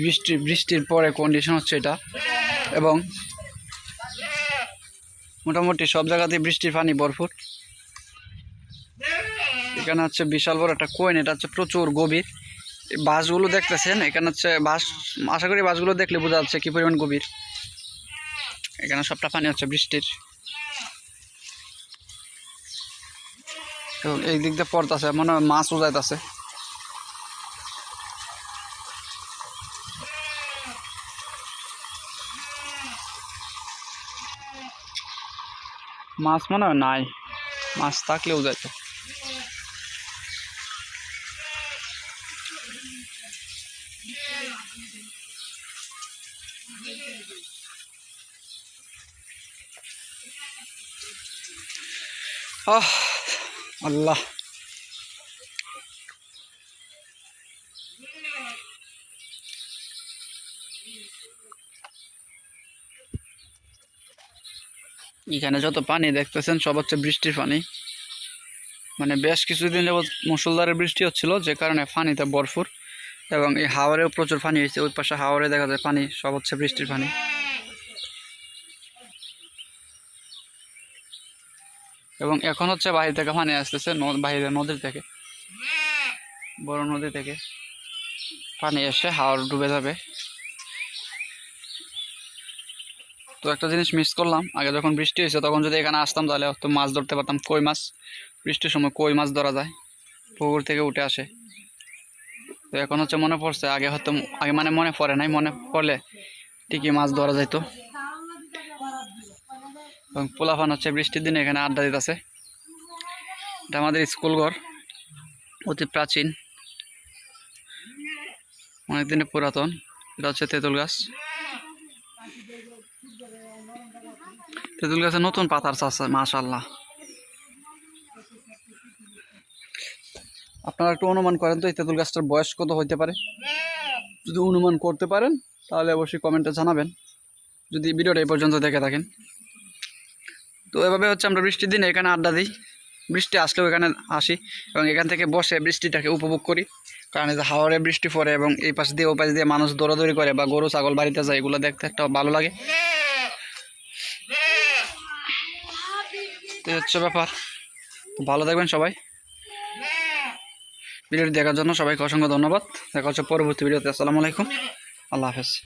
বৃষ্টি, বৃষ্টির পরে কন্ডিশন হচ্ছে এটা। এবং মোটামুটি সব জায়গাতেই বৃষ্টির পানি ভরপুর। এখানে হচ্ছে বিশাল বড় একটা কোয়েন এটা হচ্ছে প্রচুর গভীর। বাসগুলো দেখতেছেন? এখানে হচ্ছে বাস, আশা করি বাসগুলো দেখলে বোঝা যাচ্ছে কি পরিমাণ গভীর। এখানে সবটা পানি হচ্ছে বৃষ্টির। এবং এই দিক দিয়ে পড়তেছে, মনে হয় মাছ উজাইতেছে মাছ মনে হয় নাই মাছ থাকলেও যাইতো আহ আল্লাহ এখানে যত পানি দেখতেছেন, সব হচ্ছে বৃষ্টির পানি। মানে বেশ কিছুদিন যাবৎ মুসলধারে বৃষ্টি হচ্ছিল, যে কারণে পানিতে ভরপুর। এবং এই হাওয়ারেও প্রচুর পানি হয়েছে, ওই পাশে হাওয়ারে দেখা যায় পানি, সব হচ্ছে বৃষ্টির পানি। এবং এখন হচ্ছে বাহির থেকে পানি আসতেছে বাইরে নদীর থেকে। বড় নদী থেকে পানি এসে হাওয়ার ডুবে যাবে। তো একটা জিনিস মিস করলাম। আগে যখন বৃষ্টি হয়েছে, তখন যদি এখানে আসতাম, তাহলে হয়তো মাছ ধরতে পারতাম। কই মাছ? বৃষ্টির সময় কই মাছ ধরা যায়? পুকুর থেকে উঠে আসে। তো এখন হচ্ছে মনে পড়ছে, আগে হয়তো, আগে মানে মনে পড়ে নাই, মনে পড়লে ঠিকই মাছ ধরা যাইতো। এবং পোলাফান হচ্ছে বৃষ্টির দিনে এখানে আড্ডা দিতেছে। এটা আমাদের স্কুল ঘর, অতি প্রাচীন। অনেক দিনের পুরাতন। এটা হচ্ছে তেঁতুল গাছ। তেঁতুল গাছে নতুন পাতার চাষ মাশাল্লাহ আপনারা একটু অনুমান করেন তো, এই তেঁতুল গাছটার বয়স কত হইতে পারে? যদি অনুমান করতে পারেন, তাহলে অবশ্যই কমেন্টে জানাবেন। যদি ভিডিওটা এই পর্যন্ত দেখে থাকেন। তো এভাবে হচ্ছে আমরা বৃষ্টির দিনে এখানে আড্ডা দিই। বৃষ্টি আসলেও এখানে আসি এবং এখান থেকে বসে বৃষ্টিটাকে উপভোগ করি। কারণ এই হাওয়ারে বৃষ্টি পড়ে এবং এই পাশ দিয়ে ও পাশ দিয়ে মানুষ দৌড়াদৌড়ি করে বা গরু, ছাগল বাড়িতে যায়, এগুলো দেখতে একটা ভালো লাগে। তো হচ্ছে ব্যাপার। তো ভালো থাকবেন সবাই। ভিডিওটি দেখার জন্য সবাইকে অসংখ্য ধন্যবাদ। দেখা হচ্ছে পরবর্তী ভিডিওতে। আসসালামু আলাইকুম। আল্লাহ হাফেজ।